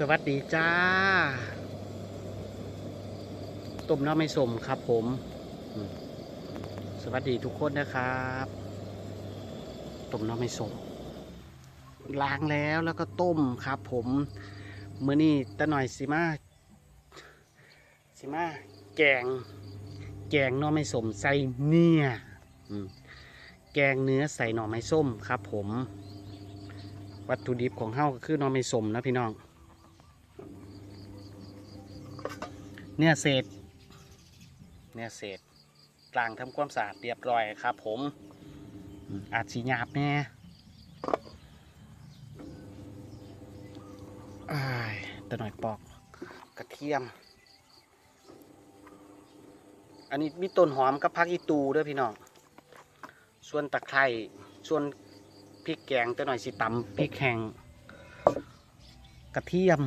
สวัสดีจ้า ต้มน้ำไม่สมครับผม สวัสดีทุกคนนะครับ ต้มน้ำไม่สม ล้างแล้วแล้วก็ต้มครับผมเมื่อนี้ตะหน่อยสิมาสิมาแกง แกงน่อไม้ส้มใส่เนื้อแกงเนื้อใส่หน่อไม้ส้มครับผม วัตถุดิบของเฮาก็คือหน่อไม้ส้มนะพี่น้อง เนื้อเศษ เนื้อเศษล้างทำความสะอาดเรียบร้อยครับ ผมอาจสีหยาบแน่อ้ายตะหน่อยปอกกระเทียม อันนี้มีต้นหอมกับผักอีตูด้วยพี่น้อง ส่วนตะไคร้ส่วนพริกแกงตะหน่อยสิตำพริกแห้งกระเทียม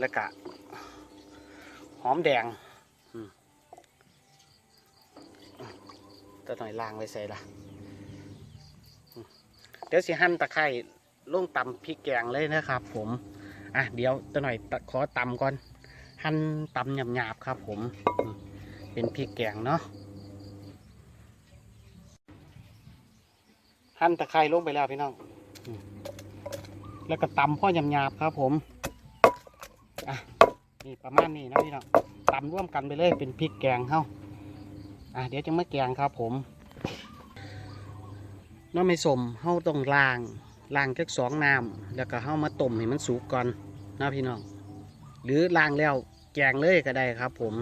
แล้วก็ห อมแดงอืมตะหน่อยลางไว้ใส่ละเดี๋ยวสิหั่นตะไคร้ลงตำพริกแกงเลยนะครับ ผม อะเดี๋ยวตะหน่อยขอตำก่อน หั่นตำหยาบๆครับ ผม เป็นพริกแกงเนาะ หั่นตะไคร้ลงไปแล้วพี่น้อง แล้วก็ตำพ่อหยาบๆครับ ผม นี่ประมาณนี้นะพี่น้องตำร่วมกันไปเลยเป็นพริกแกงเข้าอะเดี๋ยวจะมาแกงครับผมน้ำไม่สมเฮาต้องล้างล้างแค่สองน้ำแล้วก็เฮามาต้มให้มันสุกก่อนนะพี่น้องหรือล้างแล้วแกงเลยก็ได้ครับ ผม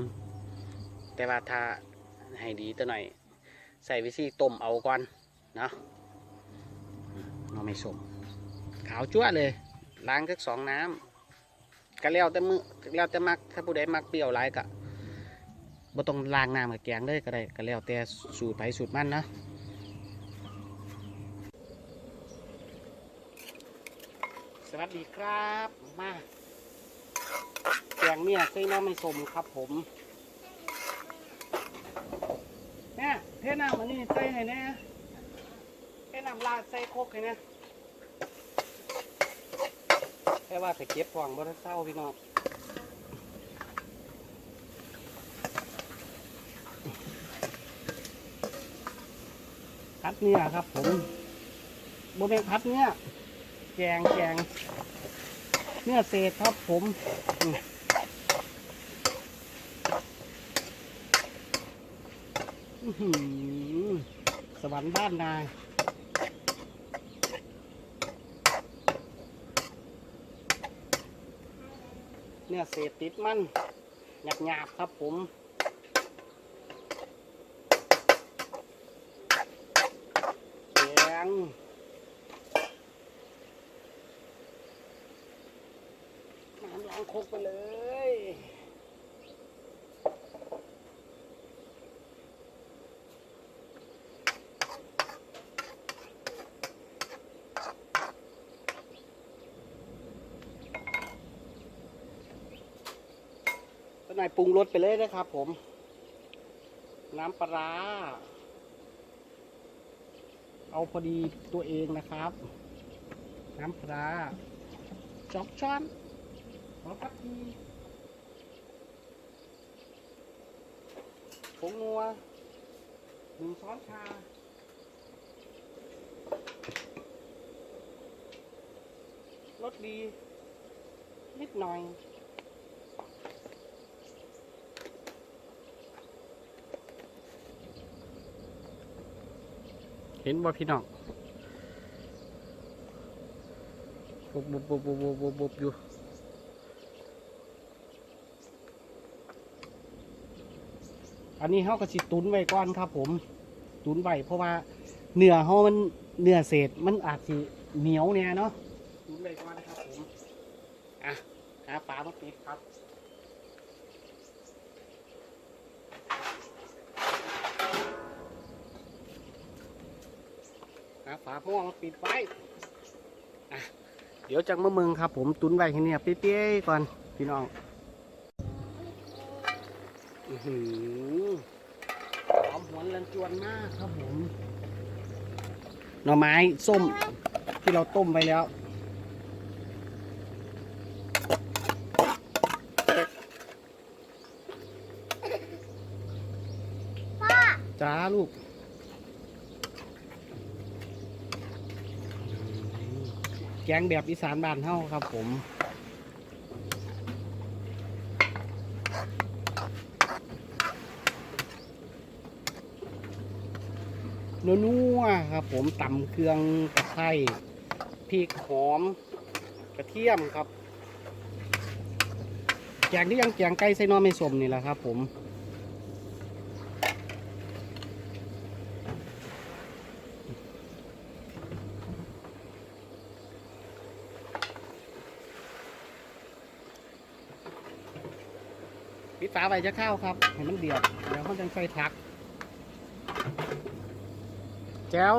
แต่ว่าถ้าให้ดีตัวหน่อย ใส่วิธีต้มเอาก่อนเนาะน้ำไม่สมขาวจั่วเลยล้างแค่สองน้ำ ก็แล้วแต่มือแล้วแต่มักถ้าผู้ใดมักเปรี้ยวหลายก็บ่ต้องล้างน้ำกับแกงเลยก็ได้ก็แล้วแต่สูตรไผสูตรมันนะสวัสดีครับมาแกงเนี่ยใส่น้ำไม่สมครับผมเนี่ยเทน้ำมันนี่ใส่ให้แน่เทน้ำลาดใส่โคกให้แน่ แค่ว่าจะเก็บฟองบ่ได้เศร้าพี่น้องพัดเนี่ยครับผมโมเป็นพัดเนี่ยแกงแกงเนื้อเศษครับผมสวรรค์บ้านนาย เนื้อเศษติดมันหยาบหยาบๆครับผมแดงน้ำล้างครกไปเลย ก็นายปรุงรสไปเลยนะครับผม น้ำปลา เอาพอดีตัวเองนะครับ น้ำปลาจอกช้อนหัวกะทิผงนัวหนึ่งช้อนชารสดี นิดหน่อย เห็นบ่พี่น้องบุบบุบบุบบุบบุบบุบอยู่อันนี้เขาก็สิตุนไว้ก่อนครับ ผม ตุนไว้เพราะว่าเนื้อเขามันเนื้อเศษมันอาจสิเหนียวเนี่ยเนาะตุนไว้ก่อนนะครับผมอะหาปลามาปิดครับ ฝาหม้อมาปิดไฟเดี๋ยวจังมะมึงครับ ผมตุนไว้ที่นี่เปี้ยๆก่อนพี่น้องอือหหอมหวนลันจวนมากครับผมหน่อไม้ส้มที่เราต้มไปแล้วจ้าลูก แกงแบบอีสานบ้านเฮาครับผมนัวๆครับผมตำเครื่องตะไคร้พริกหอม กระเทียมครับ แกงที่ยังแกงไก่ใส่นอไม่สมนี่แหละครับผม ฝาไว้จะเข้าครับให้มันเดือดแล้วเขาจะใส่ผักแจ้ว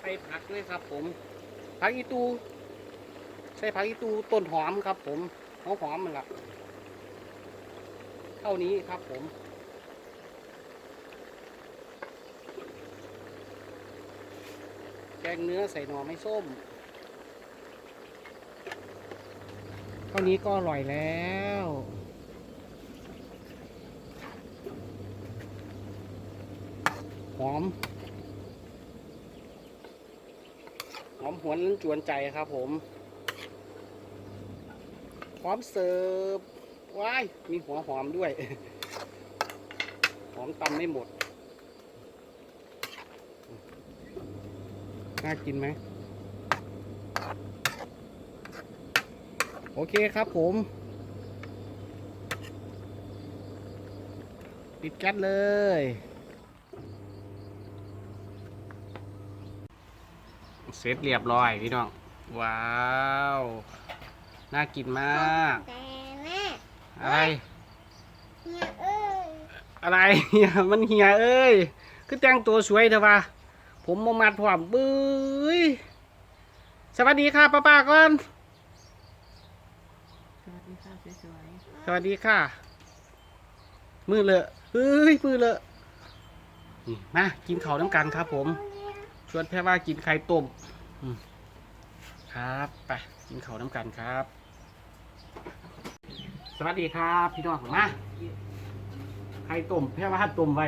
ใส่ผักเลยครับผมผักอีตู ใส่ผักอีตูต้นหอมครับ ผมหอมหอมมันละเท่านี้ครับผมแกงเนื้อใส่หน่อไม่ส้ม เท่านี้ก็อร่อยแล้วหอมหอมหวนจวนใจครับผม พร้อมเสิร์ฟว้ายมีหัวหอมด้วย หอมตำไม่หมด น่ากินไหม โอเคครับผม ปิดแก๊สเลยเสร็จเรียบร้อยพี่น้อง ว้าว น่ากินมาก แต่แม่อะไรเนี่ยเอ้ยอะไรเฮียมันเฮียเอ้ย คือแต่งตัวสวยเถอะวะผมมามัดพร้อมบื้ยสวัสดีค่ะป้าป้าก่อน สวัสดีค่ะสวยสวัสดีค่ะ มือเลอะเฮ้ย มือเลอะนี่มากินข้าวน้ำกันครับผม ชวนแพ่ว่ากินไข่ต้มอืมครับ ไป กินข้าวน้ำกันครับ สวัสดีครับ พี่น้องมาไข่ต้มแพ่ว่าต้มไว้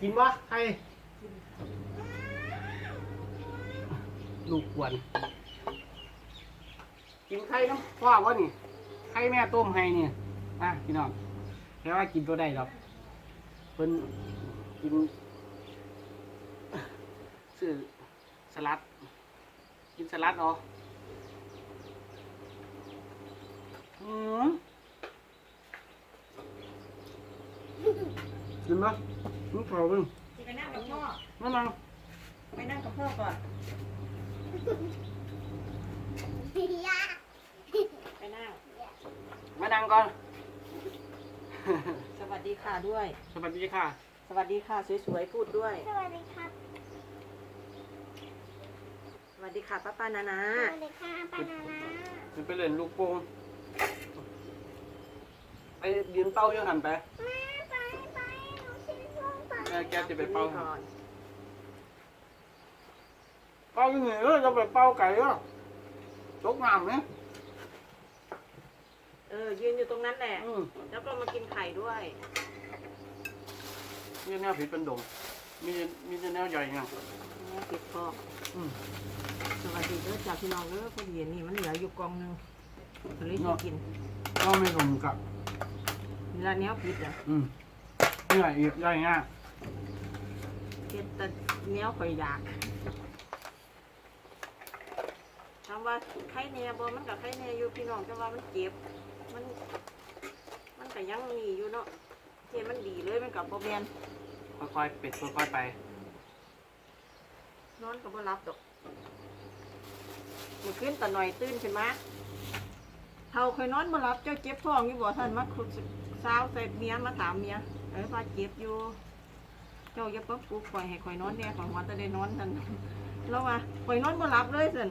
กินวะไข่ลูกกวน กินไข่น้ำพ่อวะนี่ ไข่แม่ต้มให้นี่อะพี่น้องแค่ว่ากินตัวได้หรอกเพิ่นกินซื้อสลัด กินสลัดเหร ออืมกินปะมึงเผาเพิ่งไปนั่งกับพ่อนั่นนังไปนั่งกับพ่อก่อนยาไปนั่ง มานั่งก่อน สวัสดีค่ะด้วย สวัสดีค่ะ สวัสดีค่ะสวยๆพูดด้วย สวัสดีครับสวัสดีค่ะป้าป้านานาสวัสดีค่ะปานานา มันไปเล่นลูกโป่ง ไปยืนเป้ายังหันไป แม่ไปไปหนูคิดว่าไปแม่แกจะไปเป้าก่อนเป้ายังไงเออจะไปเป้าไก่อะตกน้ำเนี่ยเออ ยืนอยู่ตรงนั้นแหละ อืมแล้วก็มากินไข่ด้วย นี่แนวผิดเป็นดง มีมีแต่แนวใหญ่ไงแม่ปิดพ่ออืม สวัสดีเด้อจากพี่น้องเด้อพอดีนี่มันเหลืออยู่กองหนึง ก็เลยจะกินก็ไม่สมกับเวลาเนี้ยปิดอะอืมนี่ใหญ่อีกใหญ่ง่ายเก็ดแต่เนี้ยข่อยอยากถามว่าไข่แน่บ่มันกับไข่แน่อยู่พี่น้องแต่ว่ามันเจ็บ มัน มันก็ยังมีอยู่เนาะเจมันดีเลยมันกับบ่แมนค่อยๆเป็ดค่อยๆไป นอนก็บ่รับดอกเมื่อคืนตะหน่อยตื่นขึ้นมา เท่าเคยนอนบ่รับเจ้าเจ็บท้องอยู่บ่ท่านมาคุดสาวใส่เมียมาถามเมียเอ้ยว่าเจ็บอยู่ เจ้าอย่าเพิ่งปลุกข่อยให้ข่อยนอนแน่ข่อยหัวจะได้นอนท่านแล้วว่าข่อยนอนบ่หลับเลยสั่น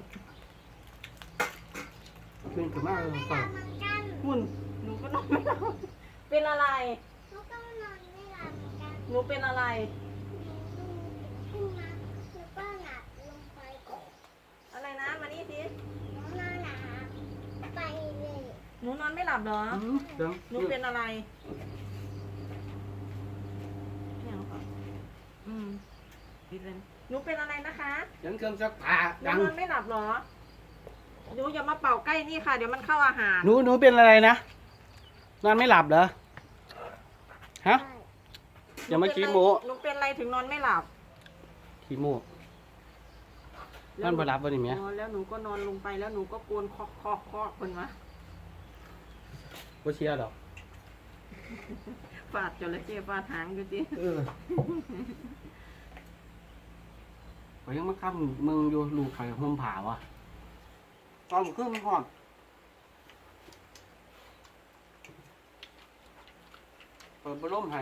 ขึ้นขึ้นมาเออต่อเหมือนกันหุ่นหนูก็นอนไม่หลับเป็นอะไรหนูก็นอนไม่หลับเหมือนกันหนูเป็นอะไร หนูดูขึ้นมาหนูก็หลับลงไปก่อน อะไรนะ มานี่สิ หนูนอนหลับไปเลย หนูนอนไม่หลับเหรออืมเดี๋ยวหนูเป็นอะไรเนี่ยเหรออืมดีเลยหนูเป็นอะไรนะคะเสียงเครื่องซักผ้าหนูดังนอนไม่หลับเหรอ หนูอย่ามาเป่าใกล้นี่ค่ะ เดี๋ยวมันเข้าอาหาร หนูหนูเป็นอะไรนะนอนไม่หลับเหรอฮะใช่อย่ามาขี้โม้หนูเป็นอะไรถึงนอนไม่หลับขี้โม่นอนบ่หลับบ่นี่เมียอ๋อแล้วหนูก็นอนลงไปแล้วหนูก็กวนคอกคอกคอกคนมา บ่เชียร์ดอก ฟาดจระเข้ฟาดหางดูสิเออไปยังมาค้ำมึงอยู่ลูกไข่ห่มผาวะตอนมันขึ้นมันหอดเปิดบร่มให้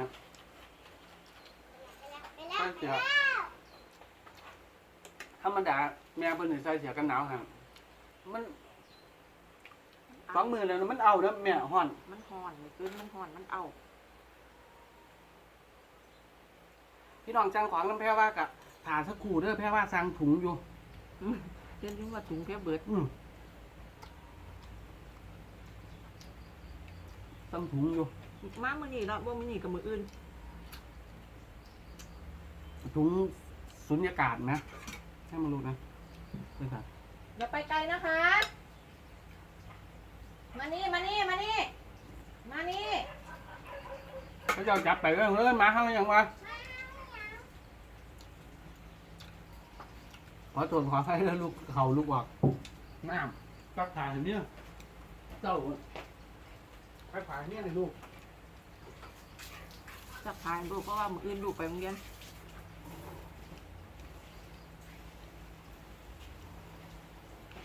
ไปแล้วไปแล้วธรรมดาแม่เพิ่นสิใส่เสื้อกันหนาวให้มัน สองมือแล้วนะมันเอาเด้อแม่ฮ้อน มันห่อนมันขึ้นมันห่อนมันเอาพี่น้องจังขวางน้ำแพ้ว่ากะถาสักครู่เด้อแพ้ว่าสั่งถุงอยู่อืมเช่นที่ว่าถุงแค่เบิดอืมสั่งถุงอยู่มามือนี่แล้วว่ามือนี่กับมืออื่นถุงสุญญากาศนะให้มันรู้นะเพื่อนกันอย่าไปไกลนะคะ มานี่มานี่มานี่มานี่เขาจะเอาจับไปเรื่องเลยมาเขาอย่างวะขอโทษขอให้เรื่องลูกเขาลูกออกน้ำตักถ่ายเนี่ยเจ้าไปถ่ายเนี่ยเลยลูกจับพายลูกเพราะว่ามืออื่นลูกไปโรงเรียน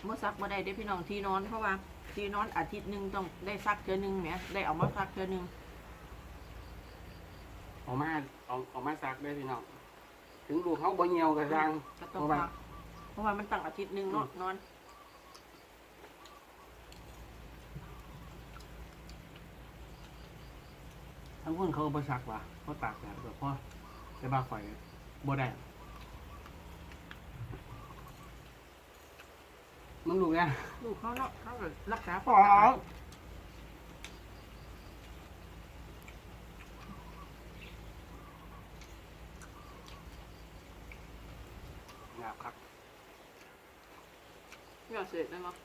เมื่อซักมาได้ได้พี่น้องที่นอนเพราะว่าที่นอนอาทิตย์หนึ่งต้องได้ซักเทือหนึงเนี่ยได้เอามาซักเทือหนึงออกมาออกออกมาซักได้พี่น้องถึงลูกเขาบ่เหี่ยวกระซังก็ต้องเพราะว่าซักเพราะว่ามันตั้งอาทิตย์หนึ่งเนาะนอนทั้งคนเขาบ่ซักว่ะเขาตากแดดแบบพ่อแต่บ้าข่อยบ่ได้ มึงลูกเนี่ยลูกเขาเนาะเขาก็รักษาป๋องหยาบครับอย่าเสร็จแล้วเนาะ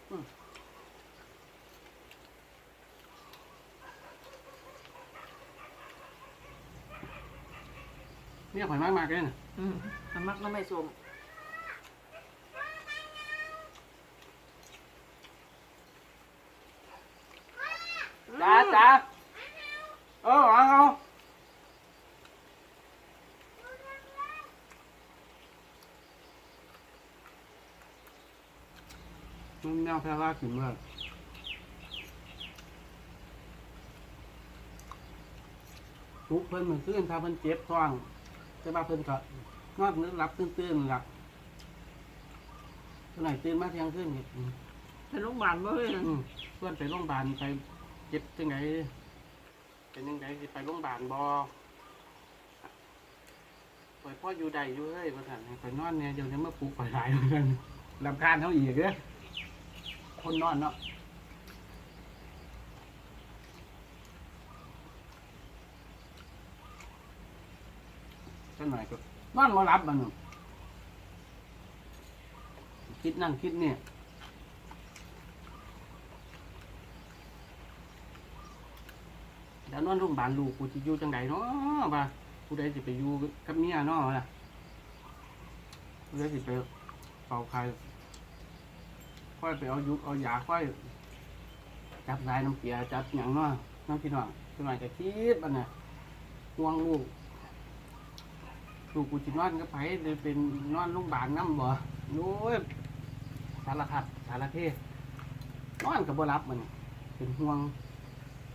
เนี่ยข่อยมากมากเลยนะอืมมันมักน้ำไม่สม จ้าจ้าเออเอาเอามันแนวแพร่ว่าขึ้นเมื่อทุกเพิ่นเหมือนขึ้นถ้าเพิ่นเจ็บท้องแต่ว่าเพิ่นก็นอนนึกรับตื้นๆหลับเท่าไหร่ตื่นมาเที่ยงคืนนี่อืมไปโรงพยาบาลบ่เฮ้ยอืมเพื่อนไปโรงพยาบาลไป เจ็บจังไงเป็นยังไงสิไปโรงพยาบาลบอปล่อยพ่ออยู่ใดอยู่เฮ้ยมาสั่นให้ไปนอนเนี่ยเดี๋ยวจะมาปลุกไปหลายเหมือนกันลำคาญเขาอีกเด้อคนนอนเนาะก็หน่อยก็นอนมารับมันคิดนั่นคิดเนี่ย แล้วนอนโรงพยาบาลลูกกูจะอยู่จังไดเนาะบ่ากูได้สิไปอยู่กับเมียเนาะล่ะกูได้สิไปเป่าใครค่อยไปเอายุกเอายาค่อย จับสายน้ำเกลือจับหยังเนาะน้องพี่น้องพี่น้องจะคิดอันน่ะห่วงลูกลูกกูจินอนกับไผเลยเป็นนอนโรงพยาบาลน้ำบ่โอ้ยสารพัดสารเพนอนกับบ่รับมันเป็นห่วง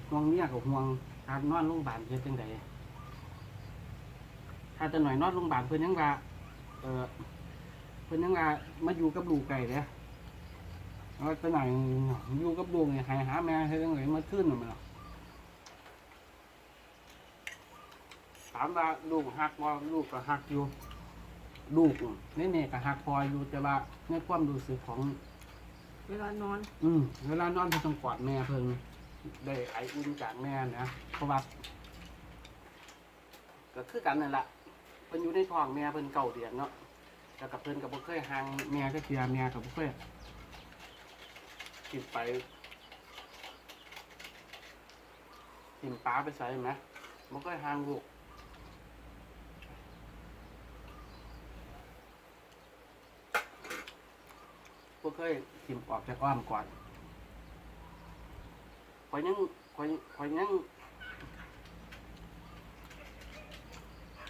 ห่วงเมียกับห่วงการนอนโรงพยาบาลเฮ็นจังใดถ้าจะหน่อยนอนโรงพยาบาลเพิ่นยังว่าเออเพิ่นยังว่ามาอยู่กับลูกไก่เด้เอาแต่หน่อยอยู่กับดูกนี่หายหาแม่เฮ็ดจังไดมาขึ้นน่ะแม่ถามว่าลูกหักบ่ลูกก็หักอยู่ลูกนี่เนี่ยก็หักพออยู่แต่ว่าในความรู้สึกของ เวลานอน อืมเวลานอนเพิ่นต้องกอดแม่เพิ่น ได้ไออุ่นจากแม่นะเพราะว่าก็คือกันนั่นแหละเพิ่นอยู่ในท้องแม่เพิ่นเก่าเดือนเนาะแล้วกับเพิ่นก็บ่เคยห่างแม่ก็เทียแม่ก็บ่เคยกินไปกินปลาไปใส่ไหมบ่เคยห่างลูกบ่เคยทิมออกจากอ้อมก่อน ข่อยยังข่อยข่อยยัง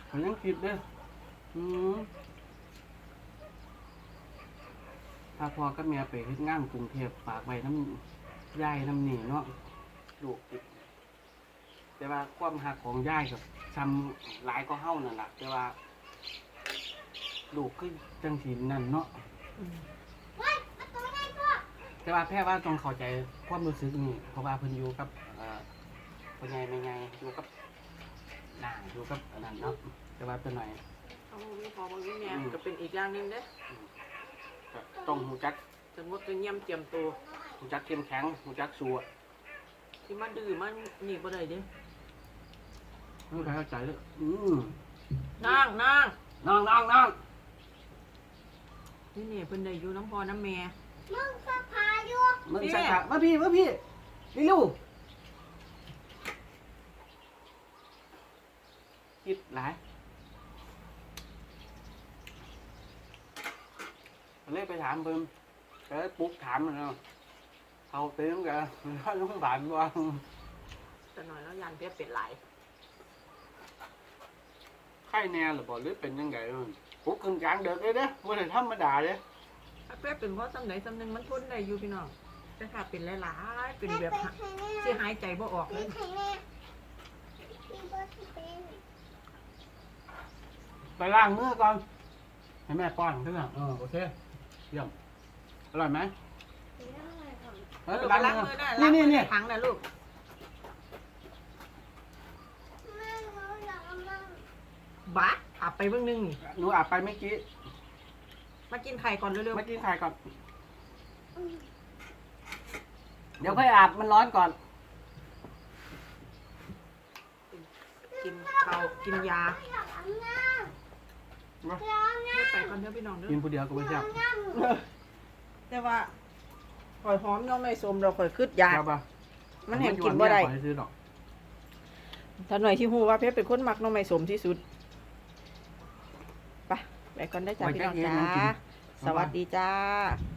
ข่อยยังคิดเด้ออืมถ้าพ่อกับแม่ไปเฮ็ดงานกรุงเทพฝากไว้น้ำยายน้ำหนีเนาะลูกติดแต่ว่าความหักของยายกับซ้ำหลายก็เฮ้านั่นแหละแต่ว่า ลูกคือจังสีนั่นเนาะ อืม เฮ้ยมาตัวไหนพ่อ แต่ว่าแพ่ว่าต้องเข้าใจความรู้สึกนี่เพราะว่าเพิ่นอยู่กับเอ่อพ่อใหญ่แม่ใหญ่อยู่กับนางอยู่กับอันนั้นเนาะแต่ว่าตัวหน่อย เอาบ่มีพอบ่มีแม่อืม ก็เป็นอีกอย่างหนึงเด้ก็ต้องหูจักสมมติจะเยี่ยมเจียมตัวหูจักเข้มแข็งหูจักสู้อะที่มันดื้อมันนี่บ่ได้เด้ไม่เข้าใจเลยอืมนั่งนั่งน้องน้องน้องนี่นี่เพิ่นได้อยู่น้ำพ่อน้ำแม่ มึงก็พาอยู่ มึงนี่ใส่ขามาพี่มาพี่นี่ลูกคิดหลายเลยไปถามเพิ่มก็เลยปลุกถามมันเนาะเขาเต็มกันว่าลุงบานว่าแต่หน่อยแล้วยันเพียเป็นหลายไข้แน่หรือบ่หรือเป็นยังไงมันปลุกกึ่งกลางเด็กเลยเด้อว่าแต่ธรรมดาเด้อถ้าเพียเป็นเพราะสำไหนสำหนึงมันทนได้อยู่พี่น้อง แต่ถ้าเป็นหลายๆเป็นแบบให้หะใครแน่สิหายใจบ่ออกเลให้ยใครแน่มีเบอร์ที่เป็นไปล้างมือก่อน ให้แม่ป้อนเพื่อนเออโอเคเยี่ยมอร่อยไหมเดี๋ยวเอาไว้ก่อนเออลูกไปล้างล้างมืมืออได้นี่ล้างมืนี่อในนี่ถังนะลูกแม่หนูอยากเอามั่งบ้าอาบไปเบิ่งหนึงนี่หนูอาบไปเมื่อกี้ มากินไข่ก่อนเร็วเมื่อกี้ถ่ายก่อนอืม เดี๋ยวค่อยอาบมันร้อนก่อนๆกินข้าวกินยาอยากเอามั่งอยากเอาเฮ็ดไปก่อนเด้อพี่น้องเด้อกินผู้เดียวก็ไม่ใช่บมั่งแต่ว่าข่อยหอมน้องไม่สมเราข่อยคืดยาครับป่ะมันเห็นกินบ่ได้ขอให้ซื้อดอกถ้าหน่อยที่ฮู้ว่าเพชรเป็นคนมักน้องไม่สมที่สุดไปไปก่อนได้อจ้าพี่น้องจ้าสวัสดีจ้าบ